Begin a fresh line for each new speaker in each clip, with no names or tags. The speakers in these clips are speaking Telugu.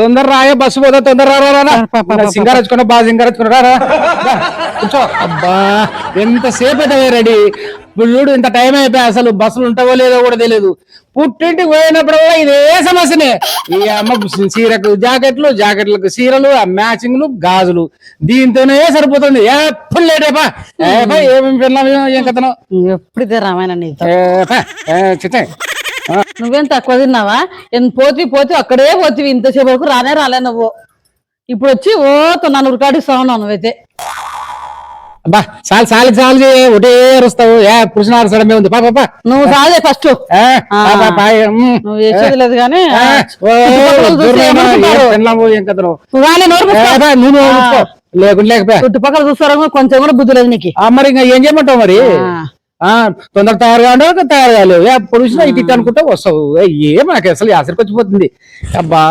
తొందర రాయే బస్సు పోతా తొందర రా, రా, రా, రా.
పా, పా, పా, పా.
సింగార్ వచ్చుకున్నా బాగా సింగార్ వచ్చుకున్నా రా, రా. రా, కూర్చో. అబ్బా ఎంతసేపు అయితే రెడీ? పుల్లుడు ఇంత టైం అయిపోయి అసలు? బస్సులు ఉంటావో లేదో కూడా తెలియదు పుట్టింటికి పోయినప్పుడల్లా ఇదే సమస్యనే. ఈ అమ్మ చీరకు జాకెట్లు జాకెట్లకు చీరలు ఆ మ్యాచింగ్లు గాజులు. దీంతోనే సరిపోతుంది. ఎప్పుడు లేట్ అయిపా. ఏమేమి పిల్లలు ఏం కథను?
ఎప్పుడు ఇదే రామాయణ
చిత్తే.
నువ్వేం తక్కువ తిన్నావా? పోతి పోతి అక్కడే పోతివి ఇంతసేపు వరకు రానే రాలే నువ్వు. ఇప్పుడు వచ్చి ఓ నన్ను ఉరికాడిస్తా ఉన్నావు నువ్వైతే.
అబ్బా చాలు చాలు చాలు చేయి ఒకటే అరుస్తావు. ఏ పురుషుని అరసడమే ఉంది. పాప
నువ్వు సాదే ఫస్ట్. నువ్వు చేసేది లేదు కానీ.
లేకుంటే లేకపోయా?
చుట్టుపక్కల చూస్తారా కొంచెం కూడా బుద్ధి లేదు నీకు.
ఆ, మరి ఇంకా ఏం చేయమంటావు మరి? తొందర తయారుగా ఉండవు తయారు కాలేవు ఏ పురుషులు ఇటు ఇటు అనుకుంటా వస్తావు. ఏ, నాకు అసలు ఆసరికి వచ్చిపోతుంది. అబ్బా.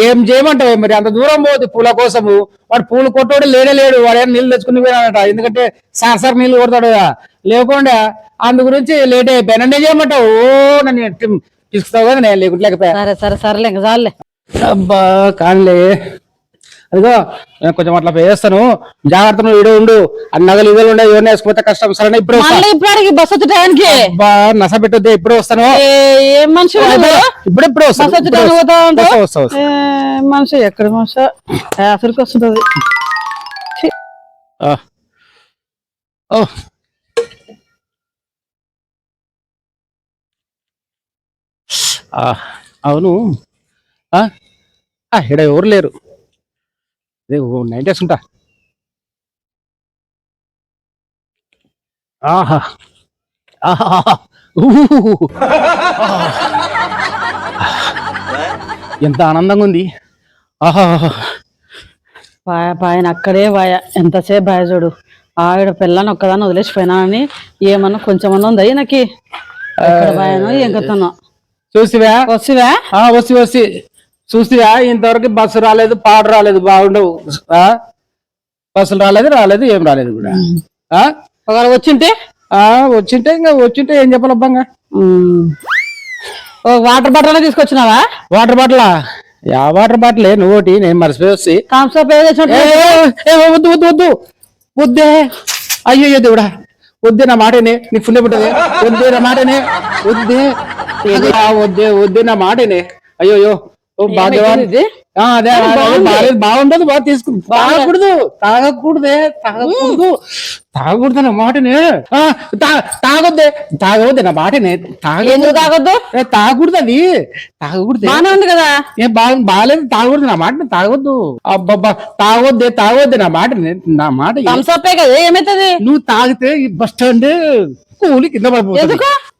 ఏం చేయమంటావు? మరి అంత దూరం పోతుంది పూల కోసము. వాడు పూలు కొట్టోడు లేడే లేడు. వాడు ఏం నీళ్ళు తెచ్చుకుని పోయినాడట. ఎందుకంటే సార్ సార్ నీళ్ళు కొడతాడు కదా. లేకుండా అందు గురించి లేట్ అయిపోయాను నన్ను చేయమంటావు? ఓ నన్ను తీసుకుతావు కదా నేను లేకుంటే లేకపోయా.
సరే సరే సరేలే
అబ్బా కానిలే. అదిగో నేను కొంచెం అట్లా వేస్తాను జాగ్రత్త నువ్వు ఇడు ఉండు. ఆ నగలు ఇగలు ఉండే ఇవన్నీ వేసుకుపోతే కష్టం. సరే ఇప్పుడు
ఇప్పుడు బస్ వచ్చే టైంకి.
అబ్బా నస పెట్టొద్దు ఇప్పుడు వస్తాను.
మనిషి
ఇప్పుడు ఇప్పుడు వస్తాను
మనిషి ఎక్కడ మనిషి? అసలుకి వస్తుంటది.
ఆ. ఓ. అవును. ఈడ ఎవరు లేరు? అదే నైన్ డేస్ ఉంటా. ఆహా. ఆహా. ఎంత ఆనందంగా ఉంది ఆహా
పాయ పాయన అక్కడే పాయ ఎంతసేపు పాయ చూడు ఆవిడ పిల్లని ఒక్కదాన్ని వదిలేసిపోయినానని ఏమన్నా కొంచెమన్నా ఉందా ఈయనకి ఎక్కడ పాయనో ఎంకతానో
చూసివా
వస్తువా
ఆ వసి వసి చూసివా ఇంతవరకు బస్సు రాలేదు పాడు రాలేదు బాగుండవు. ఆ? బస్సులు రాలేదు రాలేదు ఏం రాలేదు కూడా.
ఒకవేళ వచ్చింటే?
ఆ వచ్చింటే ఇంకా వచ్చింటే ఏం చెప్పాలబ్బంగా
water bottle తీసుకొచ్చినావా?
Water bottle? Yeah water bottle నువ్వు ఒకటి నేను మర్చిపోయి వచ్చి. వద్దు వద్దు వద్దు. వద్దే. అయ్యో దేవుడా. వద్దే నా మాటనే నీకు ఫుల్ పుట్టదే వద్దే నా మాటనే వద్దే. వద్దే వద్దే నా మాటనే. అయ్యో. అదే బాగుండదు బాగా తీసుకు. తాగకూడదు తాగకూడదే తాగకూడదు. తాగకూడదు నా మాటనే. తాగొద్దే తాగవద్దే నా మాటనే. తాగ
ఎందుకు తాగొద్దు?
తాగకూడదు అది. తాగకూడదు.
బానే ఉంది కదా.
ఏ బాగా బాగాలేదు తాగకూడదు నా మాట తాగొద్దు అబ్బబ్బా తాగొద్దే తాగొద్దే నా మాట నే- మాట
కదా ఏమైతుంది?
నువ్వు తాగితే ఈ బస్ స్టాండ్ కూలి కింద పడిపోతుంది.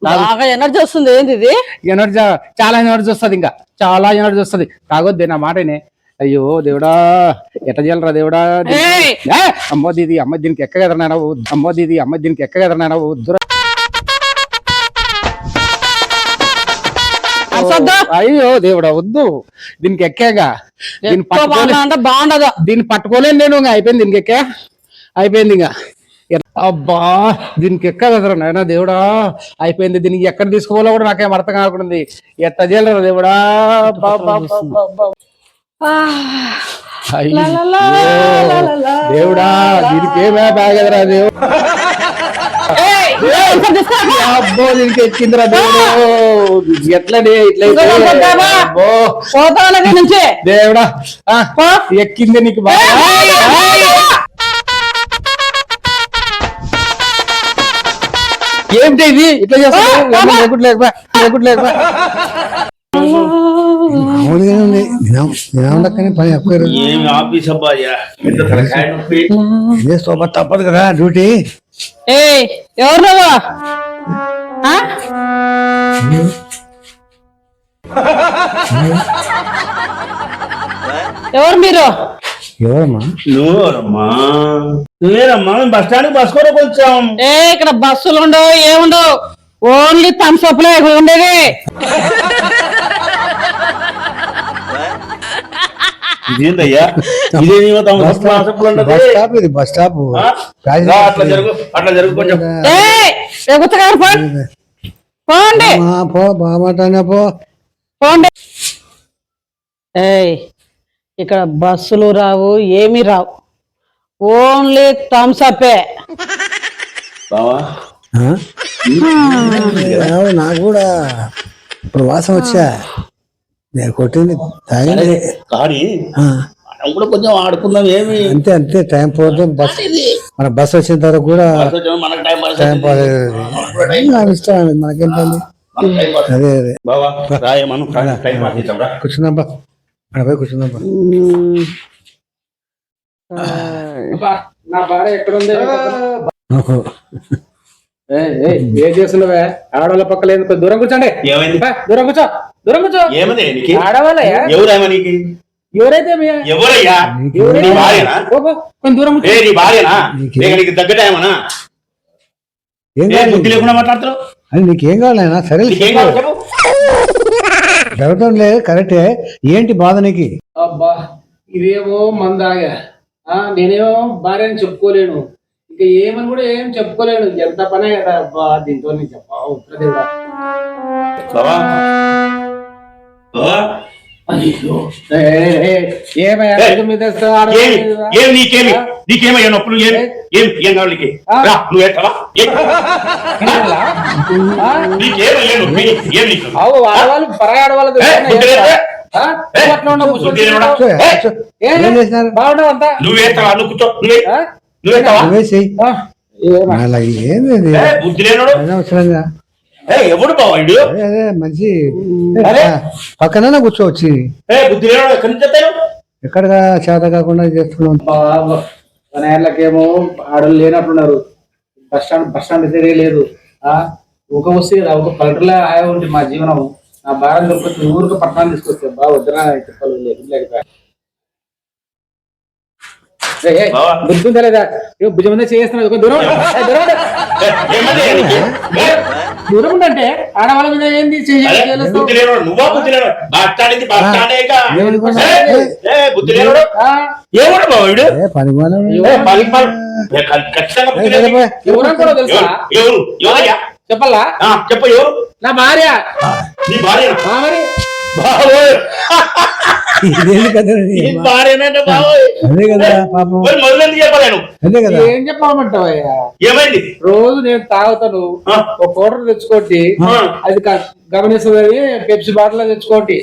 బాగా ఎనర్జీ వస్తుంది ఏంది ఇది?
ఎనర్జీ చాలా ఎనర్జీ వస్తుంది ఇంకా. చాలా ఎనర్జీ వస్తుంది. తాగొద్దే నా మాటనే అయ్యో దేవుడా ఎట్ట చేయాలరా దేవుడా? అమ్మో దీది అమ్మ దీనికి ఎక్క కదరా నాయన అమ్మో దీది అమ్మ దీనికి ఎక్క కదరా నాయన వద్దురా.
అసద్దు
అయ్యో దేవుడా వద్దు. దీనికి ఎక్కాగా. దీన్ని
ఎక్కువ
పట్టుకోలే
బాగా అంటే బాగుండదు.
దీన్ని పట్టుకోలేను నేను ఇంకా అయిపోయింది దీనికి ఎక్కా. అయిపోయింది ఇంకా. అబ్బా దీనికి ఎక్కదరా నాయన దేవుడా అయిపోయింది. దీనికి ఎక్కడ తీసుకోవాలో కూడా నాకేం అర్థం కాకుండా ఎట్ట చేయలేరా దేవుడా? దేవుడా దీనికి ఏమే బాగదరా దేవుడు? అబ్బో దీనికి ఎక్కిందిరా దేవుడు. ఎట్లనే
నుంచి?
దేవుడా ఎక్కింది నీకు బాగా.
ఆఫీస్ అబ్బాయ్యా పెద్ద తలకాయ నొప్పి.
చేస్తూ తప్పదు కదా డ్యూటీ.
ఏ ఎవరు నువ్వు? ఎవరు మీరు?
ఎవరమ్మా?
నువ్వమ్మా నువ్వేనమ్మా మేము బస్ స్టాండ్ బస్ కూడా
ఏ ఇక్కడ బస్సులు ఉండవు ఏముండవు? ఓన్లీ థమ్స్అప్ లే ఇక్కడ ఉండేది.
ఇదేందయ్యా? ఇదే నీ వద్ద
బస్ స్టాప్
హాస్పిటల్ ఉండదు
బస్ స్టాప్ ఇది బస్ స్టాప్.
ఆ? రా, అట్లా జరుగు అట్లా జరుగు కొంచెం.
ఏ ఎగుతగారు పోండి. పోండి
పో బామాటానే పో.
పోండి. ఏయ్ ఇక్కడ బస్సులు రావు ఏమీ రావు. Only Thums అప్పే.
నాకు కూడా ఇప్పుడు వాసన వచ్చా. నేను కొట్టింది తాగింది
కూడా. కొంచెం ఆడుకుందాం ఏమి?
అంతే అంతే టైం పోతే బస్ మన బస్ వచ్చిన తర్వాత కూడా
టైం. పాస్
నాకు ఇష్టం మనకేంటండి
మనకు.
అదే అదే.
బావా రాయ
నా భార్య ఎక్కడుంది. ఏయ్, ఏయ్, ఏం చేస్తున్నావే? ఆడవాళ్ళ పక్క లేదు కొంచెం దూరం కూర్చోండి.
ఏమైంది?
దూరం కూర్చో దూరం కూర్చో.
ఏమది? నీకు?
ఆడవాళ్ళయ్యా
ఎవరేమో నీకు?
ఎవరైతే
ఎవరయ్యా? నీ భార్యనా?
కొంచెం దూరం కూర్చో.
ఏ నీ భార్యనా?
నీకే-
బుద్ధి లేకుండా
అది నీకేం కావాలన్నా సరే
నీకేం కావాలి? చెప్పు.
జరగటం లేదు కరెక్టే. ఏంటి బాధ నీకు?
అబ్బా ఇదేమో మందాగా. ఆ నేనేమో భార్య అని చెప్పుకోలేను. ఇంకా ఏమని కూడా ఏం చెప్పుకోలేను. ఎంత పనే కదా అబ్బా దీంతో నేను చెప్పా ఏ, ఏ, ఏ,
ఏ, నీకేమి? నీకేమయ్యా నొప్పులు? ఏమి? ఏం? ఏం? కావాలి రా నువ్వు?
ఆ?
నీకేమయ్యా నొప్పి? ఏం నీకు?
అవు ఆడవాళ్ళు పరాయి ఆడవాళ్ళు
ఏ? ఏ,
నువ్వు.
కూర్చో,
ఏ.
ఏ,
ఏం
నువ్వు ఎత్తవా నువ్వు కూర్చో. నువ్వే
ఆ?
నువ్వెత్తవా
నువ్వేసి?
ఏ, బుద్ధి లేనోడు? ఏ ఎవడు
అదే మంచి.
అరే.
పక్కన కూర్చోవచ్చి
ఎక్కడి
చేత కాకుండా చేస్తున్నాం.
బాబా పనేళ్ళకేమో ఆడలు లేనట్టున్నారు. బస్ స్టాండ్ బస్ స్టాండ్ తిరిగే లేదు. ఆ ఒక వస్తే ఒక పల్లెటూరులో హాయి ఉంది మా జీవనం. నా భారం దొరుకుతుంది ఊరికి పట్టణాన్ని తీసుకొస్తే బాగా వద్దనా చెప్పాలి. బుద్ధి లేదా? ఇగో భుజం మీద చేస్తున్నది దూరం. దూరం ఆడవాళ్ళ మీద ఏంది
నువ్వా బుద్ధి బుద్ధి ఏమడు ఖచ్చితంగా బుద్ధి లేదు. ఎవరు ఎవరయ్యా?
చెప్పాలా?
ఆ, చెప్పు ఎవరు?
నా భార్య.
నీ భార్య
ఆ, మరి
బావోయ్
ఇదేంది కదా ఇది?
నీ భార్యనంటే బావోయ్
అదే కదా పాపం.
మరి మొదలెందుకు చెప్పలేను
అదే కదా.
ఏం చెప్పమంటావయ్యా?
ఏమైంది?
రోజు నేను తాగుతాను. ఒక కోటర్ తెచ్చుకోండి. అది గమనిస్తుంది పెప్సీ బాటిల్ తెచ్చుకోండి.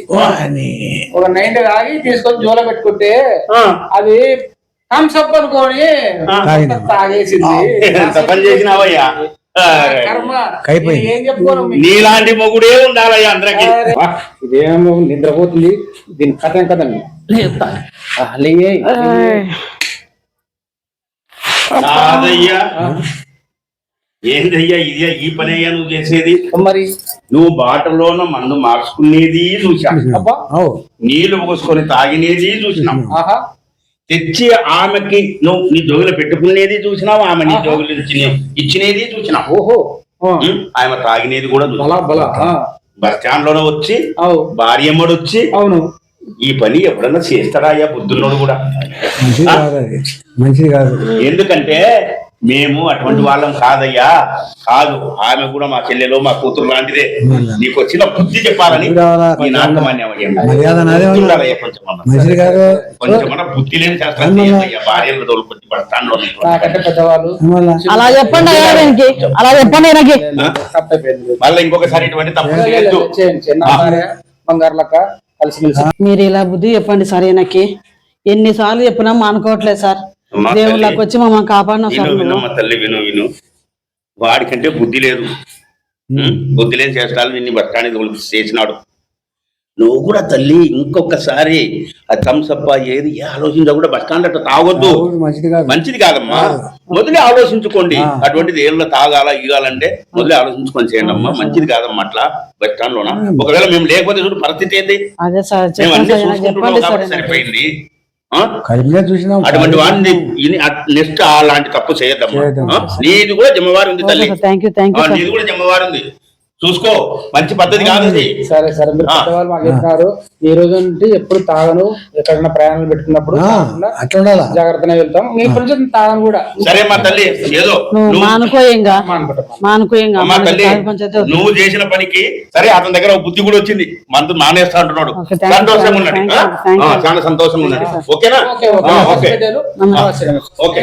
ఒక నైన్టీ తాగి తీసుకొని జోల పెట్టుకుంటే
ఆ,
అది థమ్స్ అప్ అనుకోని. తాగేసింది.
ఎంత పని చేసినావయ్యా? నీలాంటి మొగుడే ఉండాలయ్యా అందరికి.
ఇదేమో నిద్రపోతుంది. దీని కథ కదండి
ఏందయ్యా ఇదే? ఈ పని అయ్యా నువ్వు చేసేది?
మరి.
నువ్వు బాటలోన మందు మార్చుకునేది చూసా నీళ్ళు పోసుకొని తాగినేది చూసినాం
ఆహా.
తెచ్చి ఆమెకి నువ్వు నీ జోగులు పెట్టుకునేది చూసినావు? ఆమె నీ జోగులు ఇచ్చిన ఇచ్చినేది చూసినావు
ఓహో?
ఆమె తాగినేది కూడా చూసినావు.
బలా బలా. ఆ,
బస్ స్టాండ్లోనే వచ్చి
అవు
భార్య అమ్మడు వచ్చి
అవును.
ఈ పని ఎప్పుడన్నా చేస్తాడా అయ్యా బుద్ధున్నోడు కూడా.
మంచిది కాదు.
ఎందుకంటే మేము అటువంటి వాళ్ళం కాదయ్యా. కాదు ఆమె కూడా మా చెల్లెలో మా కూతురు లాంటిదే. నీకు వచ్చిన బుద్ధి చెప్పాలని
బుద్ధి
లేని. భార్యలు తోలుకొచ్చి
అలా చెప్పండి అలా చెప్పండి
మళ్ళీ ఇంకొకసారి ఇటువంటి తప్పు చేయొద్దు.
చేయండి చిన్న భార్య బంగారు లెక్క కలిసి
మీరు ఇలా బుద్ధి చెప్పండి సార్ ఈయనకి. ఎన్నిసార్లు చెప్పినా మానుకోవట్లేదు సార్. దేవుళ్ళకి. వచ్చి మమ్మల్ని కాపాడిన.
వినమ్మ తల్లి విను విను. వాడికంటే బుద్ధి లేదు? బుద్ధి లేని చేష్టాలు నిన్ను తోలుకు చేసినాడు. నువ్వు కూడా తల్లి ఇంకొకసారి ఆ థమ్సప్ ఏది ఏ ఆలోచించకుండా బస్ స్టాండ్ అట్లా తాగొద్దు
మంచిది కాదు.
మంచిది కాదమ్మా. మొదలే ఆలోచించుకోండి. అటువంటిది ఏళ్ళ తాగాల ఇగాలంటే మొదలే ఆలోచించుకొని చేయండి అమ్మా. మంచిది కాదమ్మా అట్లా బస్ స్టాండ్ లోన ఒకవేళ మేము లేకపోతే చూడు పరిస్థితి మేము అన్ని కాబట్టి సరిపోయింది. అటువంటి వాడిని నెక్స్ట్ అలాంటి తప్పు. ఆ? నీది కూడా జమ్మవారు ఉంది తల్లి. నీది కూడా జమ్మవారు ఉంది. చూసుకో మంచి పద్ధతి కాదు
సరే సరే మీరు. పెద్దవాళ్ళు మాకు చెప్పినారు. ఈ రోజు నుండి ఎప్పుడు తాగను ఎక్కడైనా ప్రయాణాలు పెట్టుకున్నప్పుడు
అట్లా ఉండాలా?
జాగ్రత్తగా వెళ్తాం. మీ నుంచి తాగను కూడా.
సరే మా తల్లి ఏదో
నువ్వు
నువ్వు
మానుకో ఇంకా
అనుకుంటాం
మానుకో ఇంకా
అమ్మా
మనకి
తల్లి. నువ్వు చేసిన పనికి సరే అతని దగ్గర ఒక బుద్ధి కూడా వచ్చింది. మనతో మానేస్తా అంటున్నాడు. సంతోషంగా
thank
ఉన్నాడు. చాలా సంతోషంగా ఉన్నాడు. ఓకేనా?
ఓకే.
ఓకే.